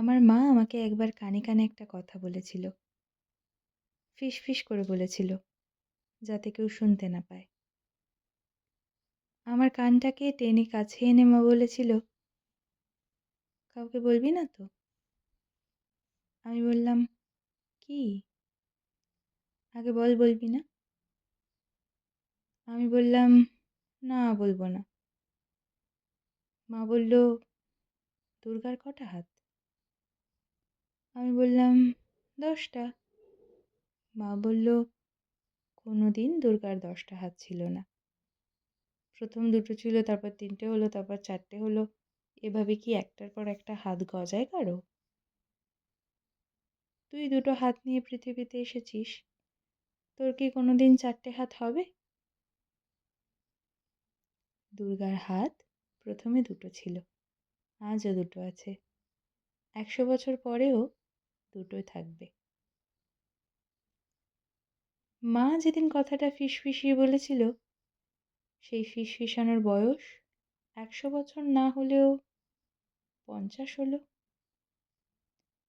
আমার মা আমাকে একবার কানে কানে একটা কথা বলেছিল। ফিস ফিস করে বলেছিল, যাতে কেউ শুনতে না পায়। আমার কানটাকে টেনে কাছে এনে মা বলেছিল, কাউকে বলবি না তো? আমি বললাম, কি? আগে বল বলবি না। আমি বললাম, না, বলব না। মা বলল, দুর্গার কটা হাত? আমি বললাম, দশটা। মা বলল কোনো দিন দুর্গার দশটা হাত ছিল না। প্রথম দুটো ছিল, তারপর তিনটে হলো, তারপর চারটে হলো। এভাবে কি একটার পর একটা হাত গজায় কারও? তুই দুটো হাত নিয়ে পৃথিবীতে এসেছিস। তোর কি কোনো দিন চারটে হাত হবে? দুর্গার হাত প্রথমে দুটো ছিল, আজও দুটো আছে। একশো বছর পরেও দুটোই থাকবে। মা যেদিন কথাটা ফিসফিসিয়ে বলেছিল, সেই ফিসফিসানোর বয়স একশো বছর না হলেও পঞ্চাশ হলো।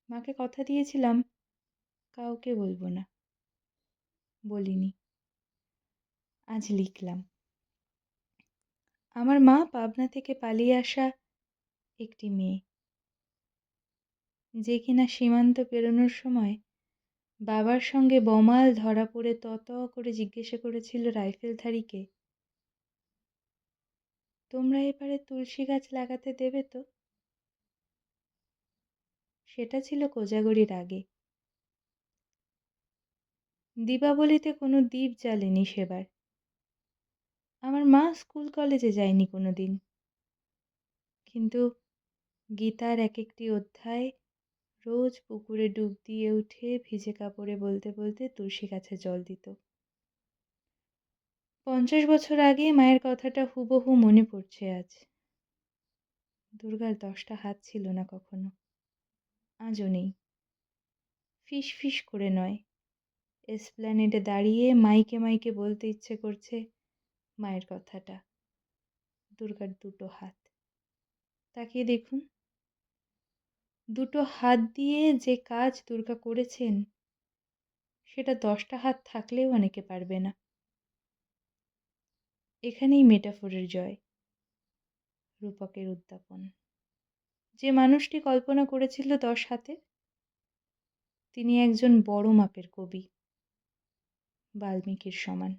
মাকে কথা দিয়েছিলাম, কাউকে বলব না। বলিনি। আজ লিখলাম। আমার মা পাবনা থেকে পালিয়ে আসা একটি মেয়ে। যে কিনা সীমান্ত পেরোনোর সময় বাবার সঙ্গে বমাল ধরা পড়ে তত করে জিজ্ঞাসা করেছিল রাইফেলধারীকে তোমরা এবারে তুলসী গাছ লাগাতে দেবে তো? সেটা ছিল কোজাগরির আগে। দীপাবলিতে কোনো দ্বীপ জ্বালেনি সেবার। আমার মা স্কুল কলেজে যায়নি কোনো দিন কিন্তু গীতার এক একটি অধ্যায় রোজ পুকুরে ডুব দিয়ে উঠে ভিজে কাপড়ে বলতে বলতে তুলসী গাছে জল দিত। পঞ্চাশ বছর আগে মায়ের কথাটা হুবহু মনে পড়ছে আজ। দুর্গার দশটা হাত ছিল না কখনো। আজও নেই। ফিস ফিস করে নয়। এসপ্ল্যানেডে দাঁড়িয়ে মাইকে মাইকে বলতে ইচ্ছে করছে মায়ের কথাটা, দুর্গার দুটো হাত। তাকিয়ে দেখুন। দুটো হাত দিয়ে যে কাজ দুর্গা করেছেন, সেটা দশটা হাত থাকলেও অনেকে পারবে না। এখানেই মেটাফোরের জয়, রূপকের উদ্যাপন। যে মানুষটি কল্পনা করেছিল দশ হাতে, তিনি একজন বড় মাপের কবি, বাল্মীকির সমান।